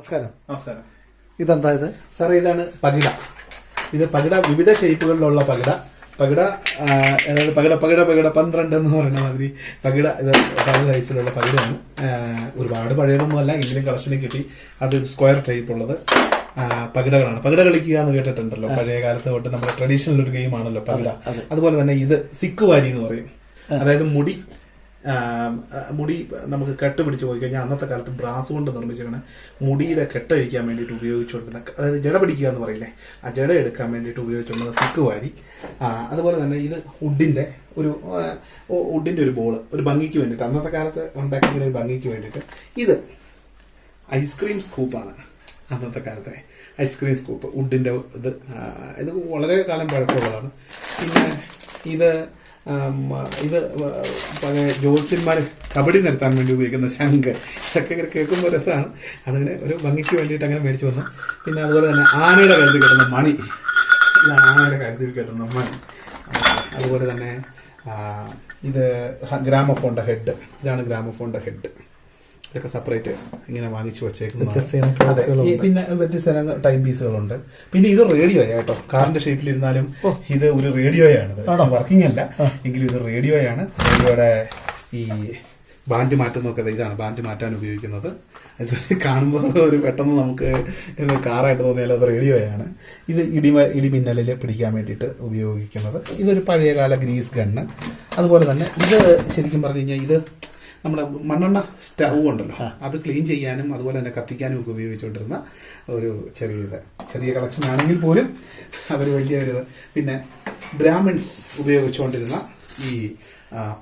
നമസ്കാരം. നമസ്കാരം. ഇതെന്താ ഇത്? സാറേ ഇതാണ് പകിട. ഇത് പകിട വിവിധ ഷേപ്പുകളിലുള്ള പകിട. പകിട അതായത് പകിട പകിട പകിട പന്ത്രണ്ട് എന്ന് പറയുന്ന മാതിരി പകിട ഇത് പല സൈസിലുള്ള പകിടയാണ്. ഒരുപാട് പഴയതൊന്നുമല്ല എങ്കിലും കളക്ഷനിൽ കിട്ടി. അത് സ്ക്വയർ ടൈപ്പ് ഉള്ളത്. പകിടകളാണ്. പകിട കളിക്കുക എന്ന് കേട്ടിട്ടുണ്ടല്ലോ. പഴയ കാലത്ത് തൊട്ട് നമ്മുടെ ട്രഡീഷണൽ ഒരു ഗെയിം ആണല്ലോ പകിട അതുപോലെ തന്നെ ഇത് സിക്ക് വാരി എന്ന് പറയും. അതായത് മുടി മുടി നമുക്ക് കെട്ട് പിടിച്ച് പോയി കഴിഞ്ഞാൽ അന്നത്തെ കാലത്ത് ബ്രാസ് കൊണ്ട് നിർമ്മിച്ചിരിക്കുന്ന മുടിയുടെ കെട്ടഴിക്കാൻ വേണ്ടിയിട്ട് ഉപയോഗിച്ചുകൊണ്ടിരുന്ന അതായത് ജട പിടിക്കുക എന്ന് പറയില്ലേ? ആ ജട എടുക്കാൻ വേണ്ടിയിട്ട് ഉപയോഗിച്ചുകൊണ്ടിരുന്ന സിക്ക് വാരി അതുപോലെ തന്നെ ഇത് ഉഡിന്റെ ഒരു ഉഡിന്റെ ഒരു ബോൾ ഒരു ഭംഗിക്ക് വേണ്ടിയിട്ട് അന്നത്തെ കാലത്ത് ഉണ്ടാക്കിയ ഒരു ഭംഗിക്ക് വേണ്ടിയിട്ട് ഇത് ഐസ്ക്രീം സ്കൂപ്പാണ് അന്നത്തെ കാലത്തെ ഐസ്ക്രീം സ്കൂപ്പ് ഉഡിന്റെ ഇത് ഇത് വളരെ കാലം പഴക്കമുള്ളതാണ്. പിന്നെ ഇത് ഇത് പഴയ ജ്യോത്സ്യന്മാർ കബഡി നിർത്താൻ വേണ്ടി ഉപയോഗിക്കുന്ന ശംഖ്. ഇതൊക്കെ ഇങ്ങനെ കേൾക്കുമ്പോൾ രസമാണ്. അതിന് ഒരു ഭംഗിക്ക് വേണ്ടിയിട്ട് അങ്ങനെ മേടിച്ചു വന്നു. പിന്നെ അതുപോലെ തന്നെ ആനയുടെ കരുതി കിട്ടുന്ന മണി. ഇതാണ് ആനയുടെ കരുതി കിട്ടുന്ന മണി. അതുപോലെ തന്നെ ഇത് ഗ്രാമഫോണിന്റെ ഹെഡ്. ഇതാണ് ഗ്രാമഫോണിന്റെ ഹെഡ്. ഇതൊക്കെ സെപ്പറേറ്റ് ഇങ്ങനെ വാങ്ങിച്ചു വെച്ചേക്കുന്നത് പിന്നെ വ്യത്യസ്ത ടൈം പീസുകളുണ്ട് പിന്നെ ഇത് റേഡിയോ കേട്ടോ. കാറിന്റെ ഷേപ്പിലിരുന്നാലും ഇത് ഒരു റേഡിയോയാണ് വർക്കിംഗ് അല്ല. എങ്കിലും ഇത് റേഡിയോയാണ് റേഡിയോയുടെ ഈ ബാൻഡ് മാറ്റുന്നൊക്കെ ഇതാണ്. ബാൻഡ് മാറ്റാൻ ഉപയോഗിക്കുന്നത്. ഇത് കാണുമ്പോൾ ഒരു പെട്ടെന്ന് നമുക്ക് ഇത് കാറായിട്ട് തോന്നിയാൽ അത് റേഡിയോയാണ് ഇത് ഇടി ഇടിമിന്നലിൽ പിടിക്കാൻ വേണ്ടിയിട്ട് ഉപയോഗിക്കുന്നത്. ഇതൊരു പഴയകാല ഗ്രീസ് ഗണ്ണ് അതുപോലെ തന്നെ ഇത് ശരിക്കും പറഞ്ഞു കഴിഞ്ഞാൽ ഇത് നമ്മുടെ മണ്ണെണ്ണ സ്റ്റൗ ഉണ്ടല്ലോ. അത് ക്ലീൻ ചെയ്യാനും അതുപോലെ തന്നെ കത്തിക്കാനും ഒക്കെ ഉപയോഗിച്ചുകൊണ്ടിരുന്ന ഒരു ചെറിയ ഇത് ചെറിയ കളക്ഷൻ ആണെങ്കിൽ പോലും അതൊരു വലിയ ഒരു ഇത്. പിന്നെ ബ്രാഹ്മിൺസ് ഉപയോഗിച്ചുകൊണ്ടിരുന്ന ഈ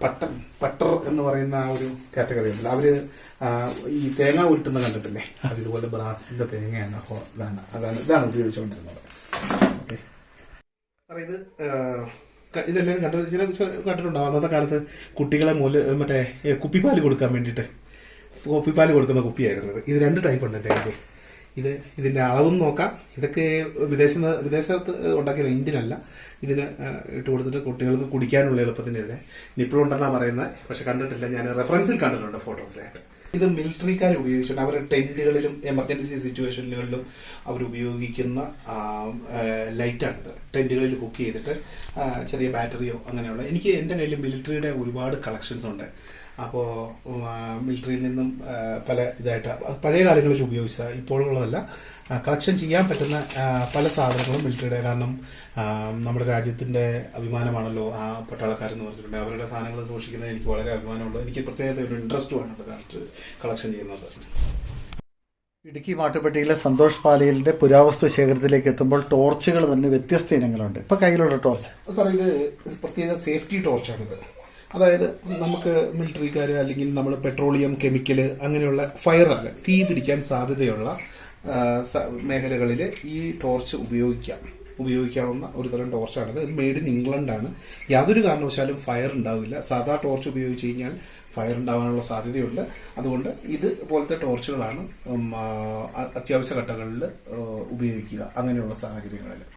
പട്ട പട്ടൻ പട്ടർ എന്ന് പറയുന്ന ഒരു കാറ്റഗറി ഉണ്ടല്ലോ. അവർ ഈ തേങ്ങ ഉരുട്ടുന്ന കണ്ടിട്ടില്ലേ? അതുപോലെ ഇതുപോലെ ബ്രാസിന്റെ തേങ്ങയാണ് ഇതാണ് അതാണ് ഇതാണ് ഉപയോഗിച്ചുകൊണ്ടിരുന്നത്. ഓക്കെ. സാറേ ഇത് ഇതെല്ലാം കണ്ട ചില കണ്ടിട്ടുണ്ടാവും. കണ്ടിട്ടുണ്ടോ അന്നത്തെ കാലത്ത് കുട്ടികളെ മൂല മറ്റേ കുപ്പിപ്പാൽ കൊടുക്കാൻ വേണ്ടിയിട്ട്. കുപ്പിപ്പാൽ കൊടുക്കുന്ന കുപ്പിയായിരുന്നു ഇത്. രണ്ട് ടൈപ്പ് ഉണ്ട് എന്റെ കയ്യിൽ ഇത് ഇതിന്റെ അളവും നോക്കാം. ഇതൊക്കെ വിദേശ വിദേശത്ത് ഉണ്ടാക്കിയത് ഇന്ത്യനല്ല ഇതിന് ഇട്ട് കൊടുത്തിട്ട് കുട്ടികൾക്ക് കുടിക്കാനുള്ള എളുപ്പത്തിനെതിരെ. ഇതിനെ ഉണ്ടെന്നാണ് പറയുന്നത്. പക്ഷെ കണ്ടിട്ടില്ല. ഞാൻ റെഫറൻസിൽ കണ്ടിട്ടുണ്ട് ഫോട്ടോസിലായിട്ട് ഇത് മിലിറ്ററിക്കാർ ഉപയോഗിച്ചിട്ടുണ്ട്. അവരുടെ ടെന്റുകളിലും എമർജൻസി സിറ്റുവേഷനുകളിലും അവർ ഉപയോഗിക്കുന്ന ലൈറ്റാണിത് ടെന്റുകളിൽ കുക്ക് ചെയ്തിട്ട് ചെറിയ ബാറ്ററിയോ അങ്ങനെയുള്ള. എനിക്ക് എന്റെ കയ്യിൽ മിലിറ്ററിയുടെ ഒരുപാട് കളക്ഷൻസ് ഉണ്ട്. അപ്പോൾ മിലിറ്ററിയിൽ നിന്നും പല ഇതായിട്ട് പഴയ കാലങ്ങളിൽ ഉപയോഗിച്ച ഇപ്പോഴുള്ളതല്ല. കളക്ഷൻ ചെയ്യാൻ പറ്റുന്ന പല സാധനങ്ങളും മിലിറ്ററിയുടെ കാരണം നമ്മുടെ രാജ്യത്തിന്റെ അഭിമാനമാണല്ലോ ആ പട്ടാളക്കാരെന്ന് പറഞ്ഞിട്ടുണ്ട്. അവരുടെ സാധനങ്ങൾ സൂക്ഷിക്കുന്നത് എനിക്ക് വളരെ അഭിമാനമുള്ളൂ എനിക്ക് പ്രത്യേകത ഒരു ഇൻട്രസ്റ്റുമാണ് അത് കളക്ട് കളക്ഷൻ ചെയ്യുന്നത്. ഇടുക്കി മാട്ടുപ്പെട്ടിയിലെ സന്തോഷ് പാലയിലിന്റെ പുരാവസ്തു ശേഖരത്തിലേക്ക് എത്തുമ്പോൾ ടോർച്ചുകൾ തന്നെ വ്യത്യസ്ത ഇനങ്ങളുണ്ട്. ഇപ്പൊ കയ്യിലുള്ള ടോർച്ച്. സാർ ഇത് പ്രത്യേക സേഫ്റ്റി ടോർച്ചാണിത്. അതായത് നമുക്ക് മിലിറ്ററിക്കാർ അല്ലെങ്കിൽ നമ്മൾ പെട്രോളിയം കെമിക്കൽ അങ്ങനെയുള്ള ഫയറാണ് തീ പിടിക്കാൻ സാധ്യതയുള്ള മേഖലകളിൽ ഈ ടോർച്ച് ഉപയോഗിക്കാം. ഉപയോഗിക്കാവുന്ന ഒരു തരം ടോർച്ചാണിത്. ഇത് മെയ്ഡ് ഇൻ ഇംഗ്ലണ്ടാണ് യാതൊരു കാരണവശാലും ഫയർ ഉണ്ടാവില്ല. സാധാ ടോർച്ച് ഉപയോഗിച്ച് കഴിഞ്ഞാൽ ഫയർ ഉണ്ടാവാനുള്ള സാധ്യതയുണ്ട്. അതുകൊണ്ട് ഇത് പോലത്തെ ടോർച്ചുകളാണ് അത്യാവശ്യ ഘട്ടങ്ങളിൽ ഉപയോഗിക്കുക അങ്ങനെയുള്ള സാഹചര്യങ്ങളിൽ.